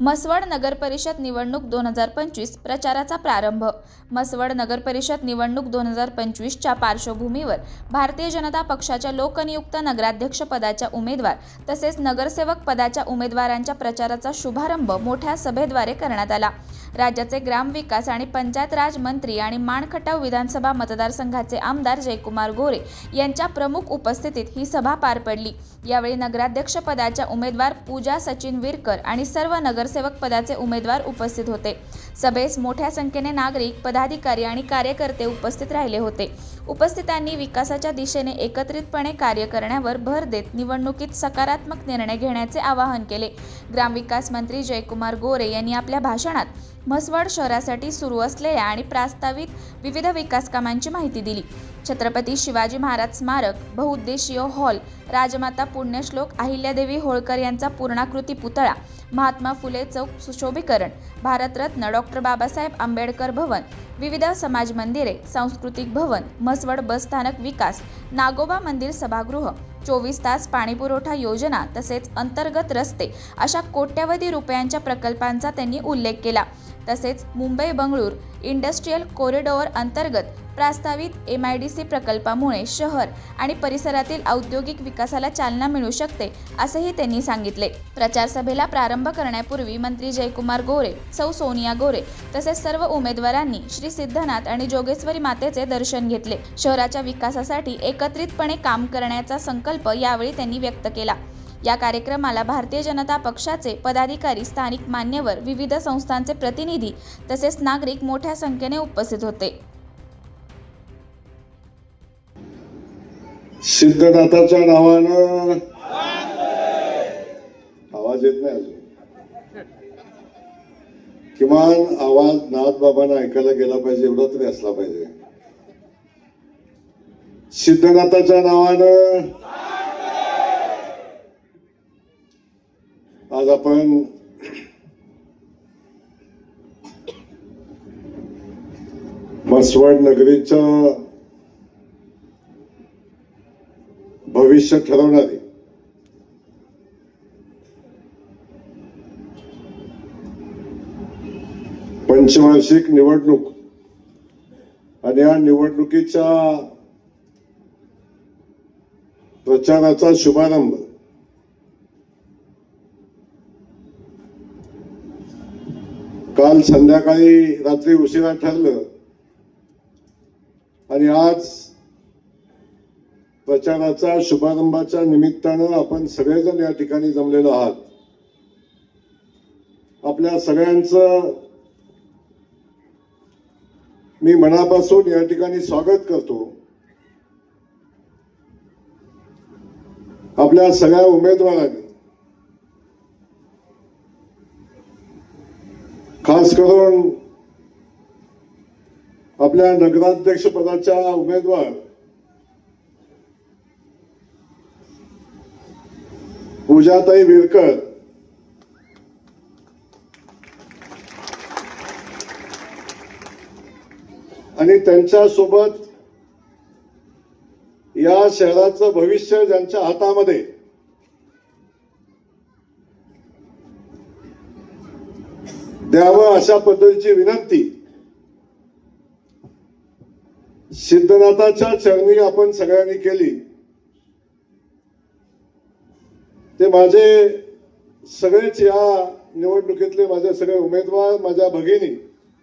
मसवड नगरपरिषद निवडणूक दोन हजार पंचवीस प्रचाराचा प्रारंभ. मसवड नगरपरिषद निवडणूक दोन हजार पंचवीसच्या पार्श्वभूमीवर भारतीय जनता पक्षाच्या लोकनियुक्त नगराध्यक्ष पदाच्या उमेदवार तसेच नगरसेवक पदाच्या उमेदवारांच्या प्रचाराचा शुभारंभ मोठ्या सभेद्वारे करण्यात आला. राज्याचे ग्रामविकास आणि पंचायत राज मंत्री आणि माणखटाव विधानसभा मतदारसंघाचे आमदार जयकुमार गोरे यांच्या प्रमुख उपस्थितीत ही सभा पार पडली. यावेळी नगराध्यक्ष पदाच्या उमेदवार पूजा सचिन विरकर आणि सर्व नगर नगरसेवक पदाचे उमेदवार उपस्थित होते. सभेस मोठ्या संख्येने नागरिक पदाधिकारी आणि कार्यकर्ते उपस्थित राहिले होते. उपस्थितांनी विकासाच्या दिशेने एकत्रितपणे कार्य करण्यावर भर देत निवडणुकीत सकारात्मक निर्णय घेण्याचे आवाहन केले. ग्रामविकास मंत्री जयकुमार गोरे यांनी आपल्या भाषणात म्हसवड शहरासाठी सुरू असलेल्या आणि प्रस्तावित विविध विकास कामांची माहिती दिली. छत्रपती शिवाजी महाराज स्मारक बहुउद्देशीय हॉल राजमाता पुण्यश्लोक अहिल्यादेवी होळकर यांचा पूर्णाकृती पुतळा महात्मा फुले चौक सुशोभीकरण भारतरत्न डॉक्टर बाबासाहेब आंबेडकर भवन विविध समाज मंदिरे सांस्कृतिक भवन म्हसवड बस स्थानक विकास नागोबा मंदिर सभागृह चोवीस तास पाणीपुरवठा योजना तसेच अंतर्गत रस्ते अशा कोट्यवधी रुपयांच्या प्रकल्पांचा त्यांनी उल्लेख केला. तसेच मुंबई बंगळूर इंडस्ट्रीयल कॉरिडॉर अंतर्गत प्रस्तावित एम आय डी सी प्रकल्पामुळे शहर आणि परिसरातील औद्योगिक विकासाला चालना मिळू शकते असेही त्यांनी सांगितले. प्रचारसभेला प्रारंभ करण्यापूर्वी मंत्री जयकुमार गोरे सौ सोनिया गोरे तसेच सर्व उमेदवारांनी श्री सिद्धनाथ आणि जोगेश्वरी मातेचे दर्शन घेतले. शहराच्या विकासासाठी एकत्रितपणे काम करण्याचा संकल्प यावेळी त्यांनी व्यक्त केला. या कार्यक्रमाला भारतीय जनता पक्षाचे पदाधिकारी स्थानिक मान्यवर विविध संस्थांचे प्रतिनिधी तसेच नागरिक मोठ्या संख्येने उपस्थित होते. सिद्धनाथाच्या नावानं आवाज येत नाही अजून. किमान आवाज नाथ बाबांना ऐकायला गेला पाहिजे एवढा तरी असला पाहिजे. सिद्धनाथाच्या नावानं आज आपण म्हसवड नगरीच्या भविष्य ठरवणारी पंचवार्षिक निवडणूक आणि या निवडणुकीच्या प्रचाराचा शुभारंभ काल संध्याकाळी रात्री उशिरा ठरलं. आणि आज प्रचाराच्या शुभारंभाच्या निमित्तानं आपण सगळेजण या ठिकाणी जमलेलो आहात. आपल्या सगळ्यांचं मी मनापासून या ठिकाणी स्वागत करतो. आपल्या सगळ्या उमेदवारांनी करून आपल्या नगराध्यक्ष पदाच्या उमेदवार पूजाताई विरकर आणि त्यांच्यासोबत या शहराचं भविष्य ज्यांच्या हातामध्ये द्यावं अशा पद्धतीची विनंती. सिद्धनाथाच्या चरणी आपण सगळ्यांनी केली. ते माझे सगळेच या निवडणुकीतले माझे सगळे उमेदवार माझ्या भगिनी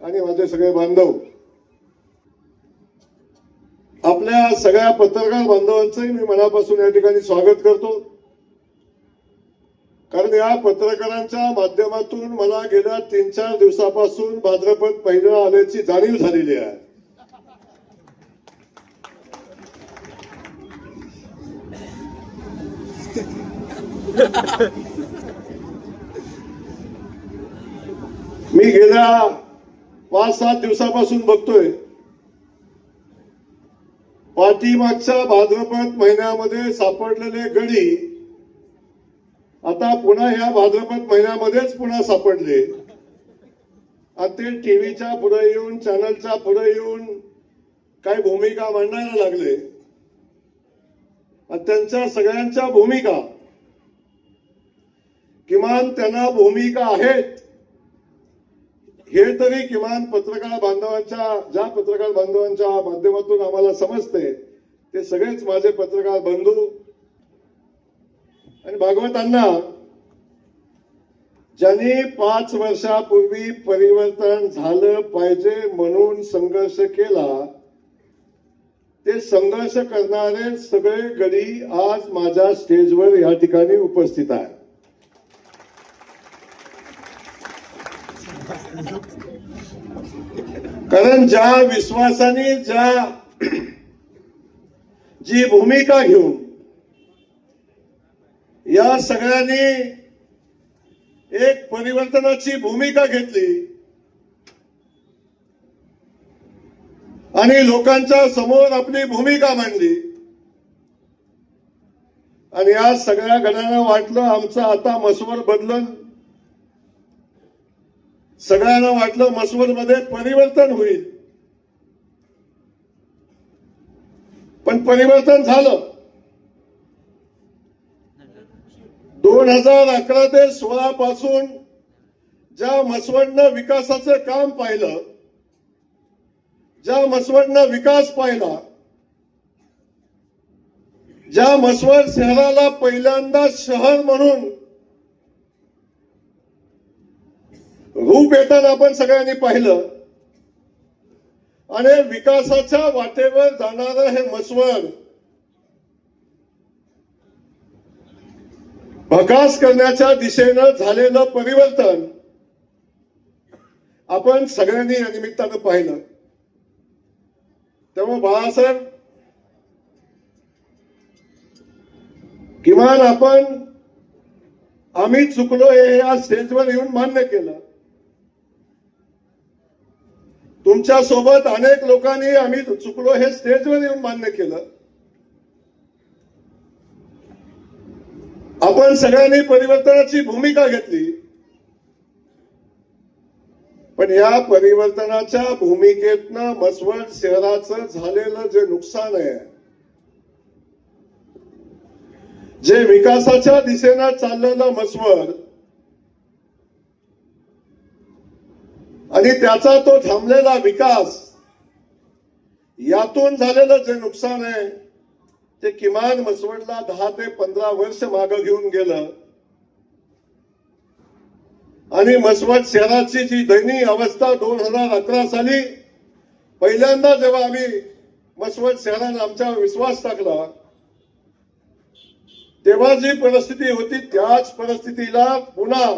आणि माझे सगळे बांधव. आपल्या सगळ्या पत्रकार बांधवांचंही मी मनापासून या ठिकाणी स्वागत करतो. कारण या पत्रकारांच्या माध्यमातून मला गेल्या तीन चार दिवसापासून भाद्रपद पहिला आल्याची जाणीव झालेली आहे. मी गेल्या पाच सात दिवसापासून बघतोय. पाठीमागच्या भाद्रपद महिन्यामध्ये सापडलेले गडी आता पुन्हा ह्या भाद्रपद महिन्यामध्येच पुन्हा सापडले. आणि ते टीव्हीच्या पुढे येऊन चॅनलच्या पुढे येऊन काही भूमिका मांडायला लागले. आणि त्यांच्या सगळ्यांच्या भूमिका किमान त्यांना भूमिका आहेत. हे तरी किमान पत्रकार बांधवांच्या ज्या पत्रकार बांधवांच्या माध्यमातून आम्हाला समजते ते सगळेच माझे पत्रकार बंधू आणि भागवतांना ज्यांनी पाच वर्षापूर्वी परिवर्तन झालं पाहिजे म्हणून संघर्ष केला ते संघर्ष करणारे सगळे गडी आज माझ्या स्टेजवर या ठिकाणी उपस्थित आहे कारण ज्या विश्वासाने ज्या जी भूमिका घेऊन या सगळ्यांनी एक परिवर्तनाची भूमिका घेतली. आणि लोकांच्या समोर आपली भूमिका मांडली. आणि या सगळ्या घडांना वाटलं आमचं आता मसवर बदलन. सगळ्यांना वाटलं मसवरमध्ये परिवर्तन होईल. पण परिवर्तन झालं. दोन हजार अकरा ते सोळा पासून ज्या मसवडनं विकासाचं काम पाहिलं ज्या मसवडनं विकास पाहिला ज्या मसवड शहराला पहिल्यांदा शहर म्हणून रूप येताना आपण सगळ्यांनी पाहिलं आणि विकासाच्या वाटेवर जाणारं हे मसवड भकास करण्याच्या दिशेनं झालेलं परिवर्तन आपण सगळ्यांनी या निमित्तानं पाहिलं. त्यामुळे बाळासाहेब किमान आपण आम्ही चुकलो हे या स्टेजवर येऊन मान्य केलं. तुमच्यासोबत अनेक लोकांनी आम्ही चुकलो हे स्टेजवर येऊन मान्य केलं. आपण सगळ्यांनी परिवर्तनाची भूमिका घेतली. पण या परिवर्तनाच्या भूमिकेतनं मसवड शहराचं झालेलं जे नुकसान आहे जे विकासाच्या दिशेनं चाललेलं मसवड आणि त्याचा तो थांबलेला विकास यातून झालेलं जे नुकसान आहे ते किमान मसवडला दहा ते पंधरा वर्ष मागं घेऊन गेलं. आणि मसवड शहराची जी दयनीय अवस्था दोन हजार अकरा साली पहिल्यांदा जेव्हा आम्ही मसवड शहरानं आमचा विश्वास टाकला तेव्हा जी परिस्थिती होती त्याच परिस्थितीला पुन्हा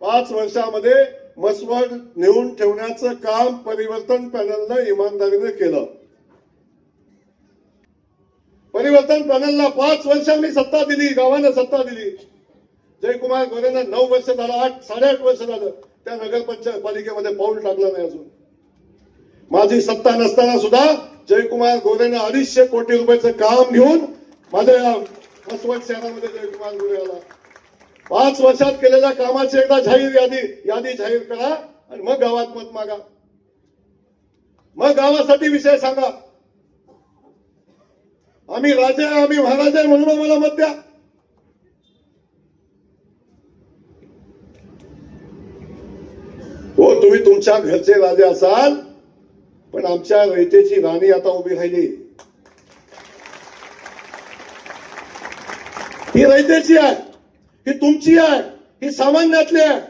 पाच वर्षामध्ये मसवड नेऊन ठेवण्याचं काम परिवर्तन पॅनलनं इमानदारीने केलं. परिवर्तन पॅनलला पाच वर्षांनी सत्ता दिली गावानं सत्ता दिली. जयकुमार गोरेंना नऊ वर्ष झालं आठ साडेआठ वर्ष झालं. त्या नगरपंचायत पालिकेमध्ये पाऊल टाकलं नाही अजून. माझी सत्ता नसताना सुद्धा जयकुमार गोरेनं अडीचशे कोटी रुपयाचं काम घेऊन माझ्या या शहरामध्ये जयकुमार गोरे आला. पाच वर्षात केलेल्या कामाची एकदा जाहीर यादी यादी जाहीर करा आणि मग गावात मत मागा. मग गावासाठी विषय सांगा. आम्ही राजा आहे, आम्ही महाराज आहे म्हणून आम्हाला मत द्या. हो तुम्ही तुमच्या घरचे राजे असाल पण आमच्या रयतेची राणी आता उभी राहिली. ही रयतेची आहे ही तुमची आहे ही सामान्यातली आहे.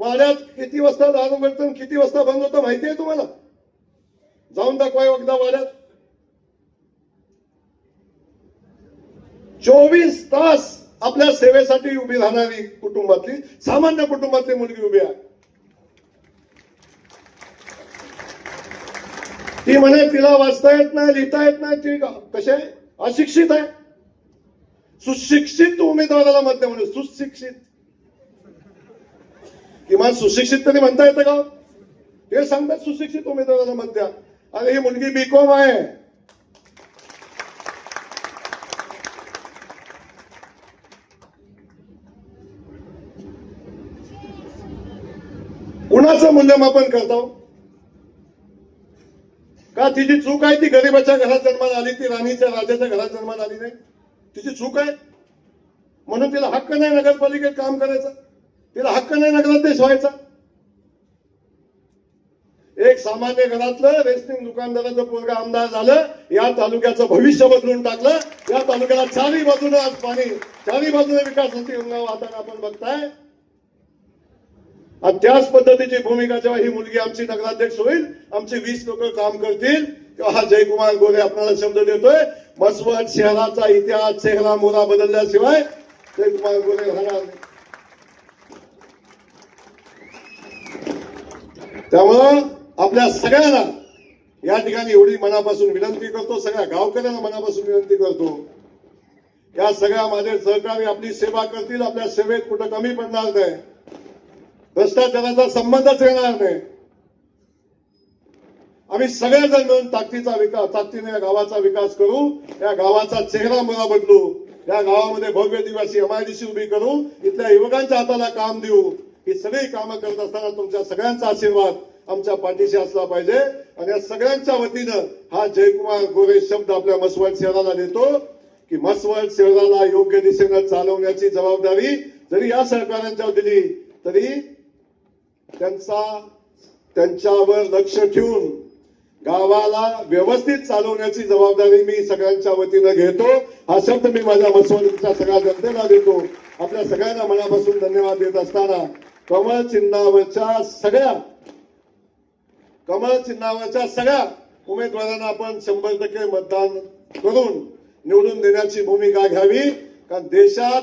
वाड्यात किती वाजता दारू मिळतं किती वाजता बंद होतं माहिती आहे तुम्हाला? जाऊन दाखवा एकदा वाड्यात. चोवीस तास आपल्या सेवेसाठी उभी राहणारी कुटुंबातली सामान्य कुटुंबातली मुलगी उभी आहे. ती म्हणे तिला वाचता येत नाही लिहिता येत नाही ती कसे? अशिक्षित आहे. सुशिक्षित उमेदवाराला मत द्या म्हणे सुशिक्षित. किमान सुशिक्षित तरी म्हणता येतं का? ते सांगतात सुशिक्षित उमेदवाराला मत द्या. आणि ही मुलगी बीकॉम आहे. कुणाचं मूल्यमापन करतो. का तिची चूक आहे? ती गरीबाच्या घरात जन्माला आली ती राणीच्या राजाच्या घरात जन्माला आली नाही. तिची चूक आहे. म्हणून तिला हक्क नाही नगरपालिकेत काम करायचा. तिला हक्क नाही नगराध्यक्ष व्हायचा एक सामान्य घरातलं रेस्टिंग दुकानदाराचं पोरगा आमदार झालं या तालुक्याचं भविष्य बदलून टाकलं. या तालुक्याला चारही बाजूने आज पाणी चारही बाजूने विकासाची गंगा वाहताना आपण बघताय. आणि त्याच पद्धतीची भूमिका जेव्हा ही मुलगी आमची नगराध्यक्ष होईल आमचे वीस लोक काम करतील तेव्हा हा जयकुमार गोरे आपल्याला शब्द देतोय मसवत शहराचा इतिहास चेहरा मोरा बदलल्याशिवाय जयकुमार गोरे राहणार त्यामुळं आपल्या सगळ्यांना या ठिकाणी एवढी मनापासून विनंती करतो सगळ्या गावकऱ्यांना मनापासून विनंती करतो. या सगळ्या माझे सहकारी आपली सेवा करतील आपल्या सेवेत कुठं कमी पडणार नाही. भ्रष्टाचाराचा संबंधच येणार नाही. आम्ही सगळेजण मिळून ताकदीचा विकास ताकदीने या गावाचा विकास करू या गावाचा चेहरा मला बदलू या गावामध्ये भव्य दिवासी एमआयडीसी उभी करू इथल्या युवकांच्या हाताला काम देऊ. ही सगळी कामं करत असताना तुमच्या सगळ्यांचा आशीर्वाद आमच्या पाठीशी असला पाहिजे. आणि या सगळ्यांच्या वतीनं हा जयकुमार गोरे शब्द आपल्या मसवड शहराला देतो की मसवड शहराला योग्य दिशेनं चालवण्याची जबाबदारी जरी या सरकारांच्या दिली तरी त्यांचा त्यांच्यावर लक्ष ठेवून गावाला व्यवस्थित चालवण्याची जबाबदारी मी सगळ्यांच्या वतीनं घेतो. हा शब्द मी माझ्या मसवणीच्या सगळ्या जनतेला देतो. आपल्या सगळ्यांना मनापासून धन्यवाद देत असताना कमळ चिन्हावरच्या सगळ्या कमळ चिन्हावरच्या सगळ्या उमेदवारांना आपण शंभर टक्के मतदान करून निवडून देण्याची भूमिका घ्यावी. कारण देशात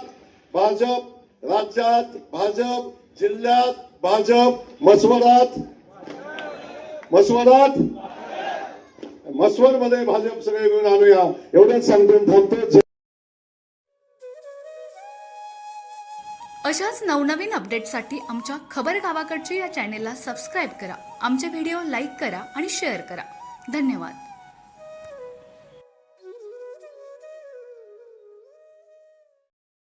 भाजप राज्यात भाजप जिल्ह्यात भाजप मसवडात मसवडात मसवडमध्ये भाजप सगळे मिळून आणूया. एवढंच सांगून थांबतो. अशाच नवनवीन अपडेटसाठी आमच्या खबर गावाकडची या चॅनेलला सबस्क्राईब करा. आमचे व्हिडिओ लाईक करा आणि शेअर करा. धन्यवाद.